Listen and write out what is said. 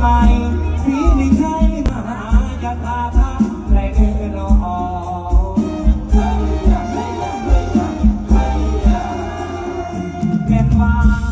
ไปสีไม่ใช่มหายาตาพาใครเงินออกแม่นว่า